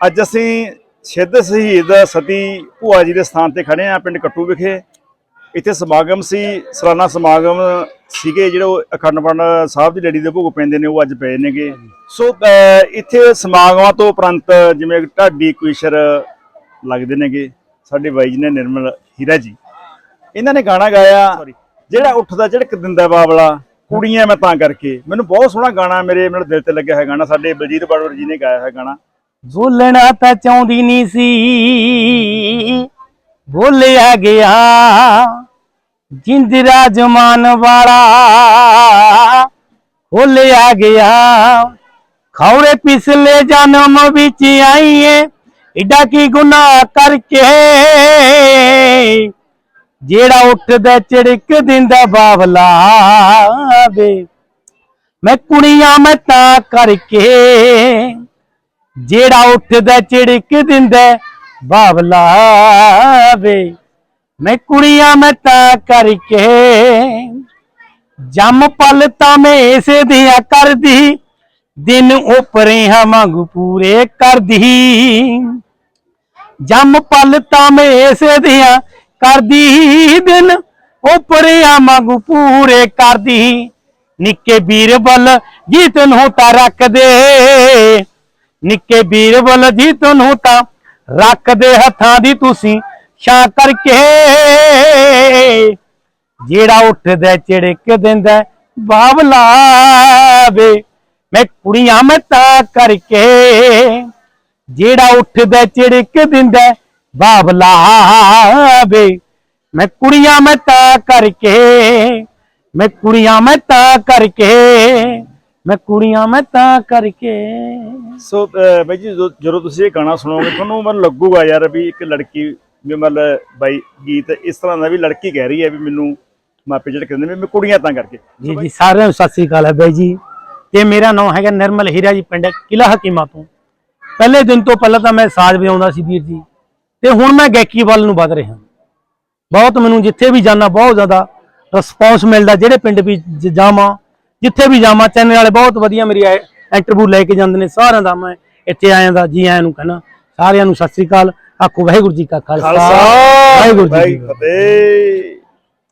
ਅੱਜ ਅਸੀਂ ਸਿੱਧ ਸ਼ਹੀਦ ਸਤੀ ਭੂਆ ਜੀ ਦੇ ਸਥਾਨ ਤੇ ਖੜੇ ਆ ਪਿੰਡ ਕੱਟੂ ਵਿਖੇ। ਇੱਥੇ ਸਮਾਗਮ ਸੀ ਸਾਲਾਨਾ ਸਮਾਗਮ ਸੀਗੇ ਜਿਹੜੇ ਅਖੰਡ ਪਾਠ ਸਾਹਿਬ ਦੀ ਲੜੀ ਦੇ ਭੋਗ ਪੈਂਦੇ ਨੇ ਉਹ ਅੱਜ ਪਏ ਨੇਗੇ। ਸੋ ਇੱਥੇ ਸਮਾਗਮਾਂ ਤੋਂ ਉਪਰੰਤ ਜਿਵੇਂ ਢਾਡੀ ਕੁਇਸ਼ਰ ਲੱਗਦੇ ਨੇਗੇ ਸਾਡੇ ਬਾਈ ਜੀ ਨੇ ਨਿਰਮਲ ਹੀਰਾ ਜੀ। ਇਹਨਾਂ ਨੇ ਗਾਣਾ ਗਾਇਆ ਜਿਹੜਾ ਉੱਠਦਾ ਝੜਕ ਦਿੰਦਾ ਬਾਬਲਾ ਕੁੜੀਆਂ ਮੈਂ ਤਾਂ ਕਰਕੇ। ਮੈਨੂੰ ਬਹੁਤ ਸੋਹਣਾ ਗਾਣਾ ਮੇਰੇ ਮੇਰੇ ਦਿਲ ਤੇ ਲੱਗਿਆ ਹੈ ਗਾਣਾ ਸਾਡੇ ਬਲਜੀਤ ਬਾੜਵਰ ਜੀ ਨੇ ਗਾਇਆ ਹੈ ਗਾਣਾ। ਬੋਲਣਾ ਤਾਂ ਚਾਹੁੰਦੀ ਨਹੀਂ ਸੀ। ਬੋਲਿਆ ਗਿਆ ਜਿੰਦਰਾ ਜਮਾਨ ਵਾਲਾ। ਖੋਲਿਆ ਗਿਆ, ਖੌਰੇ ਪਿਛਲੇ ਜਨਮ ਵਿੱਚ ਆਈਏ, ਏਡਾ ਕੀ ਗੁਨਾਹ ਕਰਕੇ। ਜਿਹੜਾ ਉੱਠਦਾ ਚੜਕ ਦਿੰਦਾ ਬਾਵਲਾ ਵੇ। ਮੈਂ ਕੁੜੀਆਂ ਮੈਂ ਤਾਂ ਕਰਕੇ ਜਿਹੜਾ ਉੱਠਦਾ ਚਿੜਕ ਦਿੰਦਾ ਬਾਵਲਾ ਵੇ ਮੈਂ ਕੁੜੀਆਂ, ਮੈਂ ਤਾਂ ਕਰਕੇ ਜੰਮ ਪਲ ਤਾਂ ਮੈਂ ਇਸੇ ਦੀਆਂ ਕਰਦੀ, ਦਿਨ ਉਪਰੇ ਹਾਂ ਪੂਰੇ ਕਰਦੀ। ਜੰਮ ਪਲ ਤਾਂ ਮੈਂ ਇਸੇ ਦੀਆਂ ਕਰਦੀ, ਦਿਨ ਉਪਰੇ ਆ ਪੂਰੇ ਕਰਦੀ। ਨਿੱਕੇ ਵੀਰ ਬਲ ਗੀਤ ਨੂੰ ਤਾਂ ਰੱਖਦੇ। ਨਿੱਕੇ ਵੀਰ ਬਲ ਜੀਤ ਨੂੰ ਤਾਂ ਰੱਖਦੇ ਹੱਥਾਂ ਦੀ ਤੁਸੀਂ ਛਾਂ ਕਰਕੇ। ਜਿਹੜਾ ਉੱਠਦਾ ਚਿੜਕ ਦਿੰਦਾ ਬਾਬਲਾ ਵੇ ਮੈਂ ਕੁੜੀਆਂ ਮੈਂ ਤਾਂ ਕਰਕੇ। ਜਿਹੜਾ ਉੱਠਦਾ ਚਿੜਕ ਦਿੰਦਾ ਬਾਬਲਾ ਵੇ ਮੈਂ ਕੁੜੀਆਂ ਮੈਂ ਤਾਂ ਕਰਕੇ। ਮੈਂ ਕੁੜੀਆਂ ਮੈਂ ਤਾਂ ਕਰਕੇ। ਮੈਂ ਕੁੜੀਆਂ ਮੈਂ ਤਾਂ ਕਰਕੇ। ਸੋ ਅਹ ਬਾਈ ਜੀ ਜਦੋਂ- ਜਦੋਂ ਤੁਸੀਂ ਇਹ ਗਾਣਾ ਸੁਣੋਗੇ ਤੁਹਾਨੂੰ ਮਨ ਲੱਗੂਗਾ ਯਾਰ ਵੀ ਇੱਕ ਲੜਕੀ ਵੀ ਮਤਲਬ ਬਾਈ ਗੀਤ ਇਸ ਤਰ੍ਹਾਂ ਦਾ ਵੀ ਲੜਕੀ ਕਹਿ ਰਹੀ ਹੈ ਵੀ ਮੈਨੂੰ ਮਾਪੇ ਜਿਹੜੇ ਕਹਿੰਦੇ ਨੇ ਵੀ ਮੈਂ ਕੁੜੀਆਂ ਤਾਂ ਕਰਕੇ। ਜੀ ਜੀ ਸਾਰਿਆਂ ਨੂੰ ਸਤਿ ਸ੍ਰੀ ਅਕਾਲ ਹੈ ਬਾਈ ਜੀ। ਤੇ ਮੇਰਾ ਨਾਮ ਹੈਗਾ ਨਿਰਮਲ ਹੀਰਾ ਜੀ ਪਿੰਡ ਕਿਲਾ ਹਕੀਮਾ ਤੋਂ। ਪਹਿਲੇ ਦਿਨ ਤੋਂ ਪਹਿਲਾਂ ਤਾਂ ਮੈਂ ਸਾਜ਼ ਵਜਾਉਂਦਾ ਸੀ ਵੀਰ ਜੀ। ਤੇ ਹੁਣ ਮੈਂ ਗਾਇਕੀ ਵੱਲ ਨੂੰ ਵਧ ਰਿਹਾ। ਬਹੁਤ ਮੈਨੂੰ ਜਿੱਥੇ ਵੀ ਜਾਣਾ ਬਹੁਤ ਜ਼ਿਆਦਾ ਰਿਸਪੌਂਸ ਮਿਲਦਾ ਜਿਹੜੇ ਪਿੰਡ ਵੀ ਜ- ਜਾਵਾਂ। ਜਿੱਥੇ ਵੀ ਜਾਵਾਂ ਚੈਨਲ ਵਾਲੇ ਬਹੁਤ ਵਧੀਆ ਮੇਰੀ ਇੰਟਰਵਿਊ ਲੈ ਕੇ ਜਾਂਦੇ ਨੇ ਸਾਰਿਆਂ ਦਾ ਮੈਂ ਇੱਥੇ ਆਇਆਂ ਦਾ ਜੀ ਆਇਆਂ ਨੂੰ ਕਹਿਣਾ। ਸਾਰਿਆਂ ਨੂੰ ਸਤਿ ਸ੍ਰੀ ਅਕਾਲ। ਆਖੋ ਵਾਹਿਗੁਰੂ ਜੀ ਕਾ ਖਾਲਸਾ। ਵਾਹਿਗੁਰੂ ਜੀ ਕੀ ਫਤਿਹ।